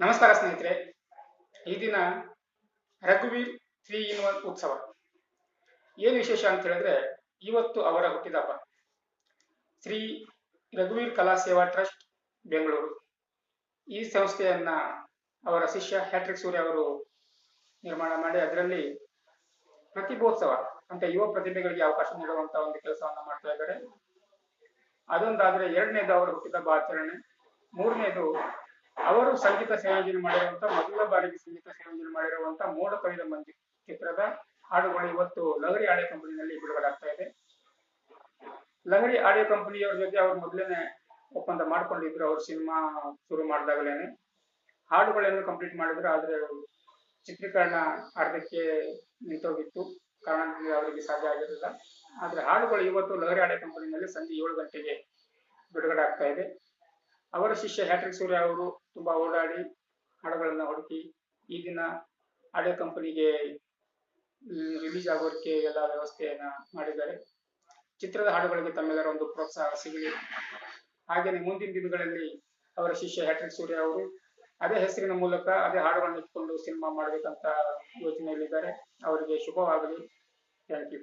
ನಮಸ್ಕಾರ ಸ್ನೇಹಿತರೆ. ಈ ದಿನ ರಘುವೀರ್ ತ್ರೀ ಇನ್ ಒನ್ ಉತ್ಸವ. ಏನು ವಿಶೇಷ ಅಂತ ಹೇಳಿದ್ರೆ, ಇವತ್ತು ಅವರ ಹುಟ್ಟಿದ ಹಬ್ಬ. ಶ್ರೀ ರಘುವೀರ್ ಕಲಾ ಸೇವಾ ಟ್ರಸ್ಟ್, ಬೆಂಗಳೂರು. ಈ ಸಂಸ್ಥೆಯನ್ನ ಅವರ ಶಿಷ್ಯ ಹ್ಯಾಟ್ರಿಕ್ ಸೂರ್ಯ ಅವರು ನಿರ್ಮಾಣ ಮಾಡಿ, ಅದರಲ್ಲಿ ಪ್ರತಿಭೋತ್ಸವ ಅಂತ ಯುವ ಪ್ರತಿಭೆಗಳಿಗೆ ಅವಕಾಶ ನೀಡುವಂತ ಒಂದು ಕೆಲಸವನ್ನ ಮಾಡ್ತಾ ಇದ್ದಾರೆ. ಅದೊಂದಾದ್ರೆ ಎರಡನೇದು ಅವರ ಹುಟ್ಟಿದಬ್ಬ ಆಚರಣೆ. ಮೂರನೇದು ಅವರು ಸಂಗೀತ ಸಂಯೋಜನೆ ಮಾಡಿರುವಂತ, ಮೊದಲ ಬಾರಿಗೆ ಸಂಗೀತ ಸಂಯೋಜನೆ ಮಾಡಿರುವಂತ ಮೋಡ ಕವಿದ ಮಂದಿ ಚಿತ್ರದ ಹಾಡುಗಳು ಇವತ್ತು ಲಹರಿ ಆಡಿಯೋ ಕಂಪನಿನಲ್ಲಿ ಬಿಡುಗಡೆ ಆಗ್ತಾ ಇದೆ. ಲಹರಿ ಆಡಿಯೋ ಕಂಪನಿಯವ್ರ ಜೊತೆ ಅವ್ರು ಮೊದಲೇನೆ ಒಪ್ಪಂದ ಮಾಡ್ಕೊಂಡಿದ್ರು, ಅವ್ರ ಸಿನಿಮಾ ಶುರು ಮಾಡಿದಾಗಲೇನೆ. ಹಾಡುಗಳನ್ನು ಕಂಪ್ಲೀಟ್ ಮಾಡಿದ್ರು, ಆದ್ರೆ ಚಿತ್ರೀಕರಣ ಅರ್ಧಕ್ಕೆ ನಿಂತೋಗಿತ್ತು. ಕಾರಣ ಅವರಿಗೆ ಸಾಧ್ಯ ಆಗಿರಲಿಲ್ಲ. ಆದ್ರೆ ಹಾಡುಗಳು ಇವತ್ತು ಲಹರಿ ಆಡಿಯೋ ಕಂಪನಿನಲ್ಲಿ ಸಂಜೆ ಏಳು ಗಂಟೆಗೆ ಬಿಡುಗಡೆ ಆಗ್ತಾ ಇದೆ. ಅವರ ಶಿಷ್ಯ ಹ್ಯಾಟ್ರಿಕ್ ಸೂರ್ಯ ಅವರು ತುಂಬಾ ಓಡಾಡಿ ಹಾಡುಗಳನ್ನ ಹುಡುಕಿ ಈ ದಿನ ಆಡಿಯೋ ಕಂಪನಿಗೆ ರಿಲೀಸ್ ಆಗೋದಕ್ಕೆ ಎಲ್ಲ ವ್ಯವಸ್ಥೆಯನ್ನ ಮಾಡಿದ್ದಾರೆ. ಚಿತ್ರದ ಹಾಡುಗಳಿಗೆ ತಮ್ಮೆಲ್ಲರ ಒಂದು ಪ್ರೋತ್ಸಾಹ ಸಿಗಲಿ. ಹಾಗೇನೆ ಮುಂದಿನ ದಿನಗಳಲ್ಲಿ ಅವರ ಶಿಷ್ಯ ಹ್ಯಾಟ್ರಿಕ್ ಸೂರ್ಯ ಅವರು ಅದೇ ಹೆಸರಿನ ಮೂಲಕ ಅದೇ ಹಾಡುಗಳನ್ನು ಇಟ್ಕೊಂಡು ಸಿನಿಮಾ ಮಾಡಬೇಕಂತ ಯೋಚನೆಯಲ್ಲಿದ್ದಾರೆ. ಅವರಿಗೆ ಶುಭವಾಗಲಿ. Thank you.